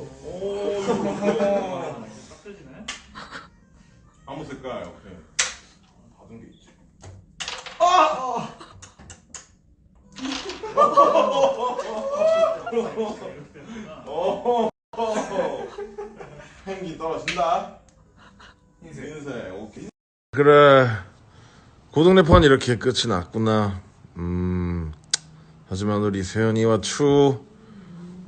오, 깍두지네. 아무 색깔, 오케이. 받은 게 있지. 오, 행기 떨어진다. 흰색. 흰색, 오케이. 그래 고등래판 이렇게 끝이 났구나 음 하지만 우리 세연이와 추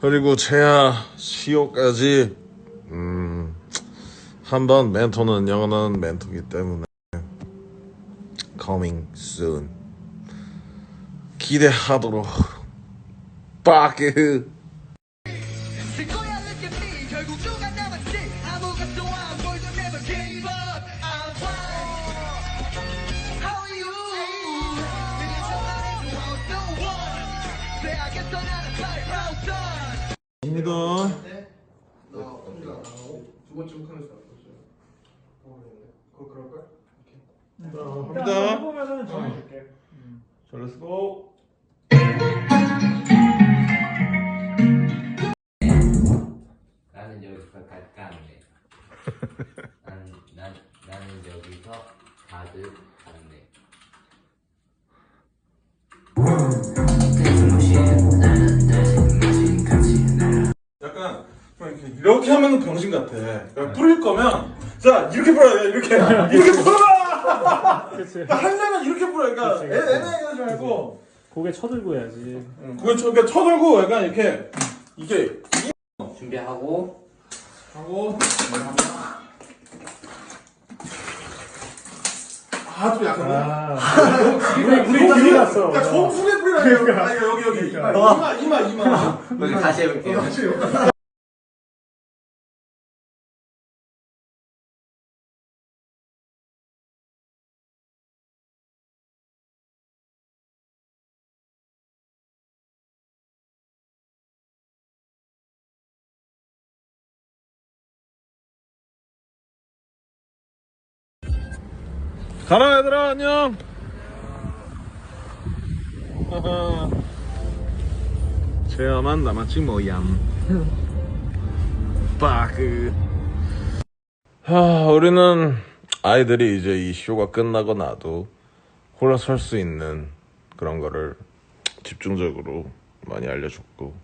그리고 채아 시오까지 음 한번 멘토는 영원한 멘토기 때문에 coming soon. 기대하도록 at me 결국 누가 남았지? 아무것도 안 보이도 never gave up 입니다 두 번째 북한에서 나왔어요. 모르겠네. 그거 그럴 걸? 갑니다 해보면은 정해줄게. 자 렛츠고 나는 여기서 갈까는데 난, 난, 나는 여기서 가득 이렇게, 하면은 병신 같아. 그러니까 뿌릴 거면 자 이렇게 뿌려야 돼. 이렇게 이렇게 뿌려라. 그치. 그러니까 하려면 이렇게 뿌려. 그러니까 그치, 애- 그치. 애매하게 하지 말고. 고개 쳐들고 해야지. 응, 그거 쳐- 그러니까 쳐들고 약간 이렇게 이게 준비하고 하고 아좀 약간. 아, 물이 물이 딱 들어갔어. 그러니까 정수에 뿌리라. 그러니까. 아 이거 여기 여기 이마 이마 이마. 여기 다시 해볼게요 가라 얘들아 안녕. 체험한 남았지 뭐얌. 빠그. 하 우리는 아이들이 이제 이 쇼가 끝나고 나도 홀라 설 수 있는 그런 거를 집중적으로 많이 알려줬고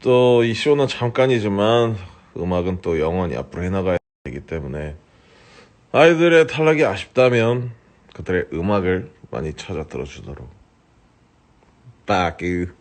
또 이 쇼는 잠깐이지만 음악은 또 영원히 앞으로 해나가야 되기 때문에 아이들의 탈락이 아쉽다면 그들의 음악을 많이 찾아 들어주도록. 빠그